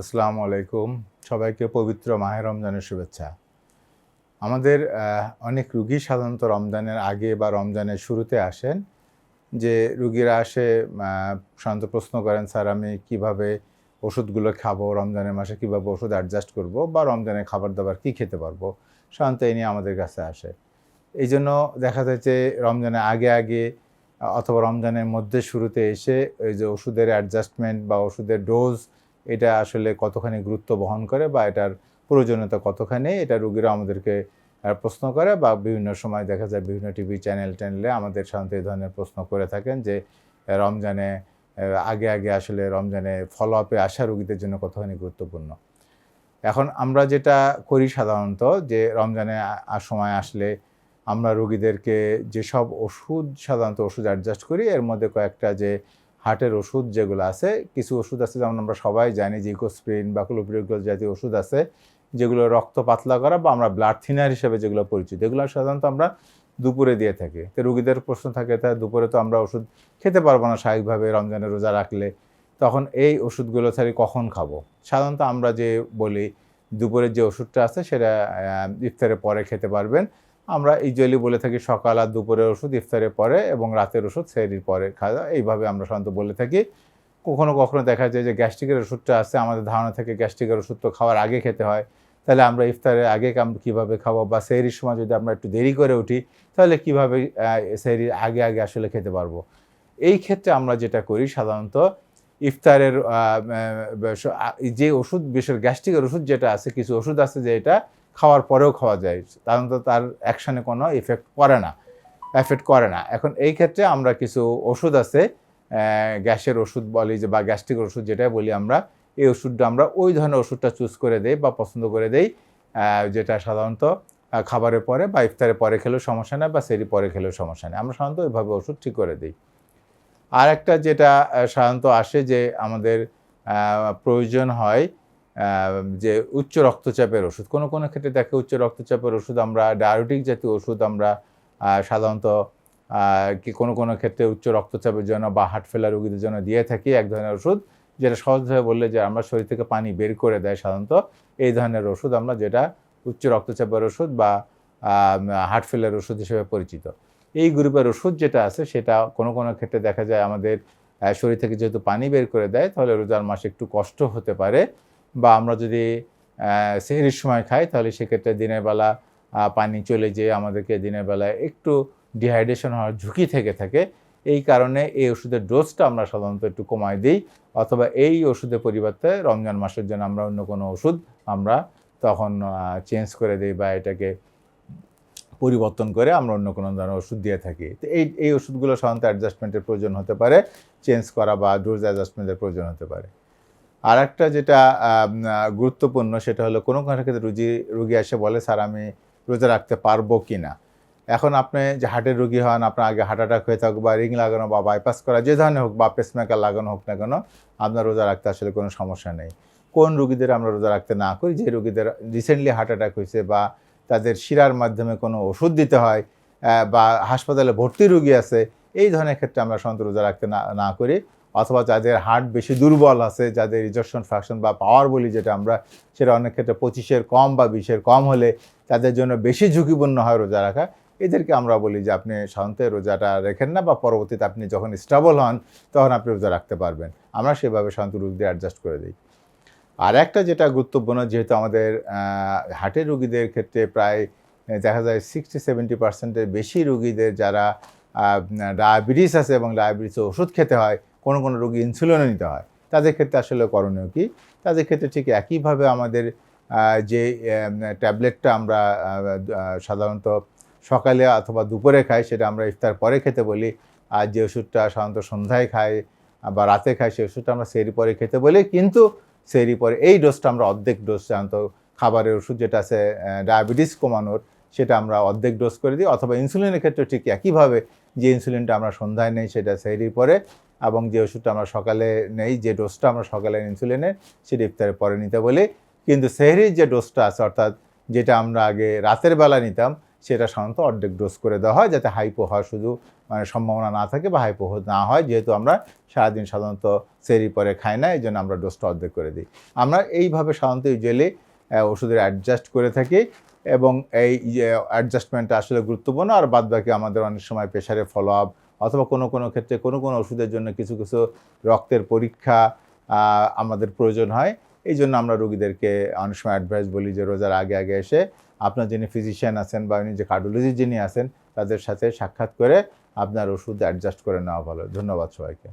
আসসালামু আলাইকুম। সবাইকে পবিত্র মাহে রমজানের শুভেচ্ছা। আমাদের অনেক রুগী সাধারণত রমজানের আগে বা রমজানের শুরুতে আসেন যে রুগীরা আসে সাধারণত প্রশ্ন করেন, স্যার, আমি কীভাবে ওষুধগুলো খাব? রমজানের মাসে কীভাবে ওষুধ অ্যাডজাস্ট করব? বা রমজানের খাবার দাবার কি খেতে পারব? সাধারণত এই নিয়ে আমাদের কাছে আসে। এই জন্য দেখা যায় যে রমজানের আগে আগে অথবা রমজানের মধ্যে শুরুতে এসে ওই যে ওষুধের অ্যাডজাস্টমেন্ট বা ওষুধের ডোজ এটা আসলে কতখানি গুরুত্ব বহন করে বা এটার প্রয়োজনীয়তা কতখানি, এটা রুগীরা আমাদেরকে প্রশ্ন করে বা বিভিন্ন সময় দেখা যায় বিভিন্ন টিভি চ্যানেল ট্যানেলে আমাদের সাধারণত এই ধরনের প্রশ্ন করে থাকেন যে রমজানে আগে আগে আসলে রমজানে ফলো আপে আসা রুগীদের জন্য কতখানি গুরুত্বপূর্ণ। এখন আমরা যেটা করি সাধারণত যে, রমজানে সময় আসলে আমরা রুগীদেরকে যেসব ওষুধ, সাধারণত ওষুধ অ্যাডজাস্ট করি, এর মধ্যে কয়েকটা যে হার্টের ওষুধ যেগুলো আছে, কিছু ওষুধ আছে যেমন আমরা সবাই জানি যে ইকোস্প্রিন বা ক্লোপিরিগ্লোজ জাতীয় ওষুধ আছে, যেগুলো রক্ত পাতলা করা বা আমরা ব্লাড থিনার হিসেবে যেগুলো পরিচিত, এগুলো সাধারণত আমরা দুপুরে দিয়ে থাকি। তো রুগীদের প্রশ্ন থাকে, তা দুপুরে তো আমরা ওষুধ খেতে পারব না স্বাভাবিকভাবে রমজানের রোজা রাখলে, তখন এই ওষুধগুলো ছাড়ি কখন খাব? সাধারণত আমরা যে বলি, দুপুরের যে ওষুধটা আছে সেটা ইফতারের পরে খেতে পারবেন। আমরা ইউজুয়ালি বলে থাকি সকাল আর দুপুরের ওষুধ, ইফতারের পরে এবং রাতের ওষুধ সেরির পরে খাওয়া, এইভাবে আমরা সাধারণত বলে থাকি। কখনো কখনো দেখা যায় যে গ্যাস্ট্রিকের ওষুধটা আছে, আমাদের ধারণা থেকে গ্যাস্ট্রিকের ওষুধ তো খাওয়ার আগে খেতে হয়। তাহলে আমরা ইফতারের আগে কীভাবে খাব বা সেহরির সময় যদি আমরা একটু দেরি করে উঠি, তাহলে কীভাবে সেহরির আগে আগে আসলে খেতে পারব? এই ক্ষেত্রে আমরা যেটা করি সাধারণত ইফতারের যে ওষুধ, বিশেষ গ্যাস্ট্রিকের ওষুধ যেটা আছে, কিছু ওষুধ আছে যে এটা খাওয়ার পরেও খাওয়া যায়। সাধারণত তার অ্যাকশনে কোনো এফেক্ট করে না এফেক্ট করে না। এখন এই ক্ষেত্রে আমরা কিছু ওষুধ আছে গ্যাসের ওষুধ বলি যে, বা গ্যাস্ট্রিক ওষুধ যেটা বলি আমরা, এই ওষুধটা আমরা ওই ধরনের ওষুধটা চুজ করে দেই বা পছন্দ করে দেই যেটা সাধারণত খাবারের পরে বা ইফতারের পরে খেলেও সমস্যা নেই বা সেরি পরে খেলেও সমস্যা নেই। আমরা সাধারণত ওইভাবে ওষুধ ঠিক করে দিই। আর একটা যেটা সাধারণত আসে যে, আমাদের প্রয়োজন হয় যে উচ্চ রক্তচাপের ওষুধ, কোনো কোনো ক্ষেত্রে দেখে উচ্চ রক্তচাপের ওষুধ আমরা, ডায়াবেটিক জাতীয় ওষুধ আমরা সাধারণত কি কোনো কোনো ক্ষেত্রে উচ্চ রক্তচাপের জন্য বা হার্ট ফেলার রোগীদের জন্য দিয়ে থাকি এক ধরনের ওষুধ, যেটা সহজভাবে বললে যে আমরা শরীর থেকে পানি বের করে দেয় সাধারণত। এই ধরনের ওষুধ আমরা, যেটা উচ্চ রক্তচাপের ওষুধ বা হার্ট ফেলার ওষুধ হিসেবে পরিচিত। এই গ্রুপের ওষুধ যেটা আছে, সেটা কোনো কোনো ক্ষেত্রে দেখা যায় আমাদের শরীর থেকে যেহেতু পানি বের করে দেয়, তাহলে রোজার মাসে একটু কষ্ট হতে পারে। বা আমরা যদি সেহরির সময় খাই, তাহলে সেক্ষেত্রে দিনের বেলা পানি চলে যেয়ে আমাদেরকে দিনের বেলায় একটু ডিহাইড্রেশন হওয়ার ঝুঁকি থেকে থাকে। এই কারণে এই ওষুধের ডোজটা আমরা সাধারণত একটু কমায় দিই, অথবা এই ওষুধের পরিবর্তে রমজান মাসের জন্য আমরা অন্য কোনো ওষুধ আমরা তখন চেঞ্জ করে দিই বা এটাকে পরিবর্তন করে আমরা অন্য কোনো ধরনের ওষুধ দিয়ে থাকি। তো এই এই ওষুধগুলো সাধারণত অ্যাডজাস্টমেন্টের প্রয়োজন হতে পারে চেঞ্জ করা বা ডোজ অ্যাডজাস্টমেন্টের প্রয়োজন হতে পারে। আর একটা যেটা গুরুত্বপূর্ণ সেটা হলো কোনো কোনো ক্ষেত্রে রুগী রুগী এসে বলে, স্যার, আমি রোজা রাখতে পারব কি না এখন আপনি যে হার্টের রুগী হন, আপনার আগে হার্ট অ্যাটাক হয়ে থাকুক বা রিং লাগানো বা বাইপাস করা, যে ধরনের হোক বা পেসমেকার লাগানো হোক না কেন, আপনার রোজা রাখতে আসলে কোনো সমস্যা নেই। কোন রুগীদের আমরা রোজা রাখতে না করি? যে রুগীদের রিসেন্টলি হার্ট অ্যাটাক হয়েছে বা তাদের শিরার মাধ্যমে কোনো ওষুধ দিতে হয় বা হাসপাতালে ভর্তি রুগী আছে, এই ধরনের ক্ষেত্রে আমরা সাধারণত রোজা রাখতে না না করি। অথবা যাদের হার্ট বেশি দুর্বল আছে, যাদের রিজকশন ফ্যাকশন বা পাওয়ার বলি যেটা আমরা, সেটা অনেক ক্ষেত্রে পঁচিশের কম বা বিশের কম হলে তাদের জন্য বেশি ঝুঁকিপূর্ণ হয় রোজা রাখা। এদেরকে আমরা বলি যে আপনি সাধারণত রোজাটা রেখেন না বা পরবর্তীতে আপনি যখন স্টেবল হন, তখন আপনি রোজা রাখতে পারবেন। আমরা সেভাবে সাধারণত রুগীদের অ্যাডজাস্ট করে দিই। আর একটা যেটা গুরুত্বপূর্ণ, যেহেতু আমাদের হার্টের রুগীদের ক্ষেত্রে প্রায়, দেখা যায় সিক্সটি সেভেন্টি পার্সেন্টের বেশি রুগীদের যারা ডায়াবেটিস আছে এবং ডায়াবেটিসের ওষুধ খেতে হয় কোনো কোনো রোগী ইনসুলিনও নিতে হয়। তাদের ক্ষেত্রে আসলে করণীয় কি? তাদের ক্ষেত্রে ঠিক একইভাবে আমাদের যে ট্যাবলেটটা আমরা সাধারণত সকালে অথবা দুপুরে খাই, সেটা আমরা ইফতার পরে খেতে বলি। আর যে ওষুধটা সাধারণত সন্ধ্যায় খাই বা রাতে খাই, সেই ওষুধটা আমরা সেরি পরে খেতে বলি। কিন্তু সেরি পরে এই ডোজটা আমরা অর্ধেক ডোজ সাধারণত খাবারের ওষুধ যেটা আছে ডায়াবেটিস কমানোর, সেটা আমরা অর্ধেক ডোজ করে দিই। অথবা ইনসুলিনের ক্ষেত্রে ঠিক একইভাবে যে ইনসুলিনটা আমরা সন্ধ্যায় নেই, সেটা সেরির পরে, এবং যে ওষুধটা আমরা সকালে নেই, যে ডোজটা আমরা সকালে ইনসুলিনের সেটা ইফতারের পরে নিতে বলি। কিন্তু সেহরির যে ডোজটা আছে, অর্থাৎ যেটা আমরা আগে রাতের বেলা নিতাম, সেটা সাধারণত অর্ধেক ডোজ করে দেওয়া হয়, যাতে হাইপো হয় শুধু মানে সম্ভাবনা না থাকে বা হাইপো না হয়, যেহেতু আমরা সারাদিন সাধারণত সেরি পরে খাই না, এই জন্য আমরা ডোজটা অর্ধেক করে দিই। আমরা এইভাবে সাধারণত ইউজুয়ালি ওষুধের অ্যাডজাস্ট করে থাকি। এবং এই অ্যাডজাস্টমেন্টটা আসলে গুরুত্বপূর্ণ আর বাদ বাকি আমাদের অনেক সময় প্রেশারে ফলো আপ অথবা কোনো কোনো ক্ষেত্রে কোনো কোনো ওষুধের জন্য কিছু কিছু রক্তের পরীক্ষা আমাদের প্রয়োজন হয়। এই জন্য আমরা রোগীদেরকে অনেক সময় অ্যাডভাইস বলি যে রোজার আগে আগে এসে আপনার যিনি ফিজিশিয়ান আছেন বা উনি যে কার্ডিওলজি যিনি আছেন, তাদের সাথে সাক্ষাৎ করে আপনার ওষুধ অ্যাডজাস্ট করে নেওয়া ভালো। ধন্যবাদ সবাইকে।